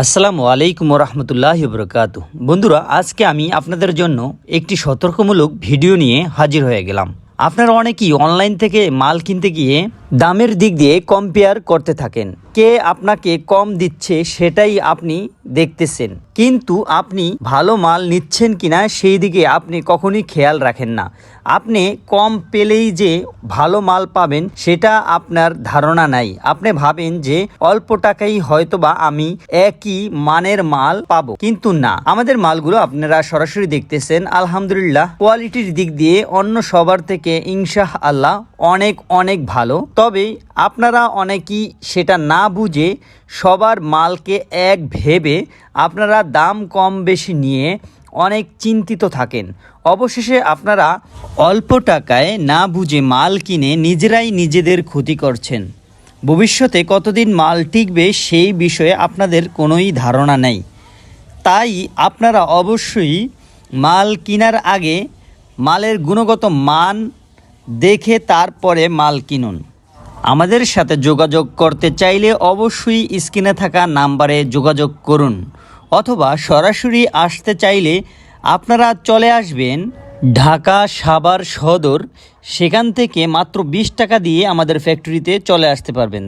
আসসালামু আলাইকুম রহমতুল্লাহ বরকাত বন্ধুরা, আজকে আমি আপনাদের জন্য একটি সতর্কমূলক ভিডিও নিয়ে হাজির হয়ে গেলাম। আপনারা অনেকেই অনলাইন থেকে মাল কিনতে গিয়ে দামের দিক দিয়ে কম্পেয়ার করতে থাকেন। কে আপনাকে কম দিচ্ছে সেটাই আপনি দেখতেছেন। কিন্তু আপনি ভালো মাল নিচ্ছেন কিনা সেই দিকে আপনি কখনোই খেয়াল রাখেন না। আপনি কম পেলেই যে ভালো মাল পাবেন সেটা আপনার ধারণা নাই। আপনি ভাবেন যে অল্প টাকাই হয়তোবা আমি একই মানের মাল পাবো। কিন্তু না, আমাদের মালগুলো আপনারা সরাসরি দেখতেছেন। আলহামদুলিল্লাহ কোয়ালিটির দিক দিয়ে অন্য সবার থেকে ইনশাহ আল্লাহ অনেক অনেক ভালো। তবে আপনারা অনেকেই সেটা না বুঝে সবার মালকে এক ভেবে আপনারা দাম কম বেশি নিয়ে অনেক চিন্তিত থাকেন। অবশেষে আপনারা অল্প টাকায় না বুঝে মাল কিনে নিজেরাই নিজেদের ক্ষতি করছেন। ভবিষ্যতে কতদিন মাল টিকবে সেই বিষয়ে আপনাদের কোনোই ধারণা নেই। তাই আপনারা অবশ্যই মাল কেনার আগে মালের গুণগত মান দেখে তারপরে মাল কিনুন। আমাদের সাথে যোগাযোগ করতে চাইলে অবশ্যই স্ক্রিনে থাকা নাম্বারে যোগাযোগ করুন, অথবা সরাসরি আসতে চাইলে আপনারা চলে আসবেন ঢাকা সাভার সদর। সেখান থেকে মাত্র বিশ টাকা দিয়ে আমাদের ফ্যাক্টরিতে চলে আসতে পারবেন।